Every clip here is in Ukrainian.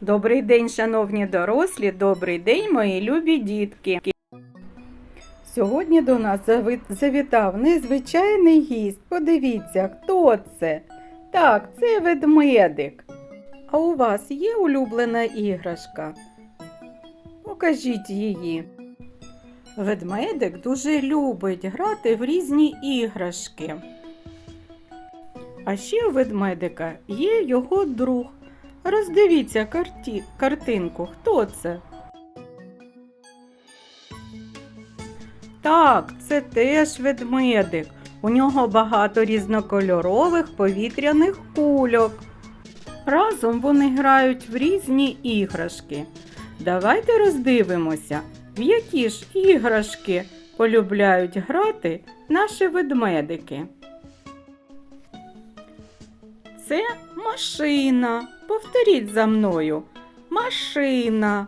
Добрий день, шановні дорослі, добрий день, мої любі дітки. Сьогодні до нас завітав незвичайний гість. Подивіться, хто це? Так, це ведмедик. А у вас є улюблена іграшка? Покажіть її. Ведмедик дуже любить грати в різні іграшки. А ще у ведмедика є його друг. Роздивіться карті... картинку. Хто це? Так, це теж ведмедик. У нього багато різнокольорових повітряних кульок. Разом вони грають в різні іграшки. Давайте роздивимося, в які ж іграшки полюбляють грати наші ведмедики. Це машина. Повторіть за мною. Машина.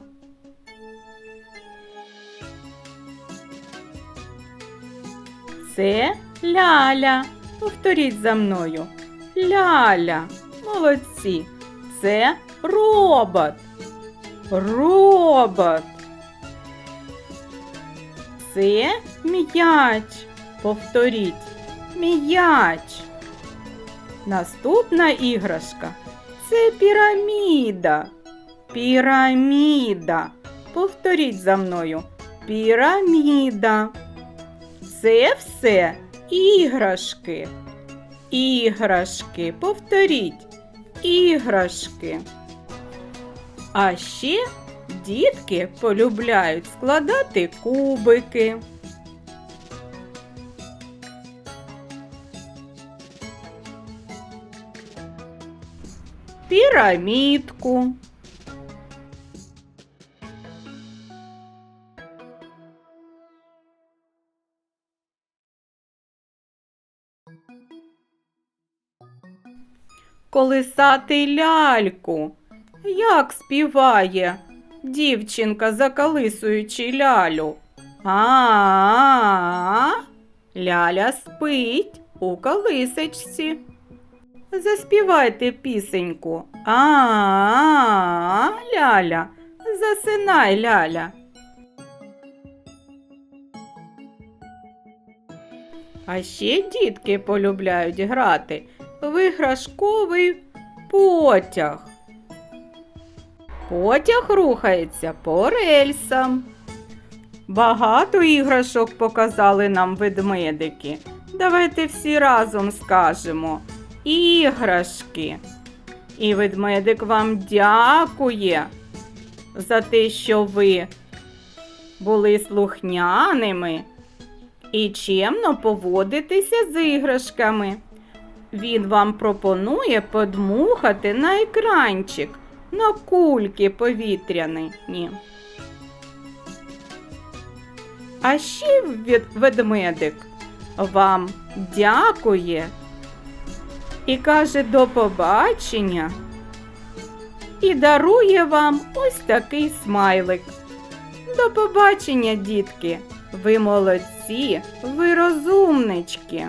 Це ляля. Повторіть за мною. Ляля. Молодці. Це робот. Робот. Це м'яч. Повторіть. М'яч. Наступна іграшка це піраміда. Піраміда. Повторіть за мною. Піраміда. Це все іграшки. Іграшки. Повторіть. Іграшки. А ще дітки полюбляють складати кубики. Пірамідку. Колисати ляльку. Як співає дівчинка, закалисуючи лялю. А-а-а, ляля спить у колисочці. Заспівайте пісеньку. А-а-а, ляля, засинай, ляля. А ще дітки полюбляють грати в іграшковий потяг. Потяг рухається по рельсам. Багато іграшок показали нам ведмедики. Давайте всі разом скажемо іграшки. І ведмедик вам дякує за те, що ви були слухняними і чемно поводитеся з іграшками. Він вам пропонує подмухати на екранчик, на кульки повітряні. А ще ведмедик вам дякує і каже до побачення і дарує вам ось такий смайлик. До побачення, дітки! Ви молодці, ви розумнички.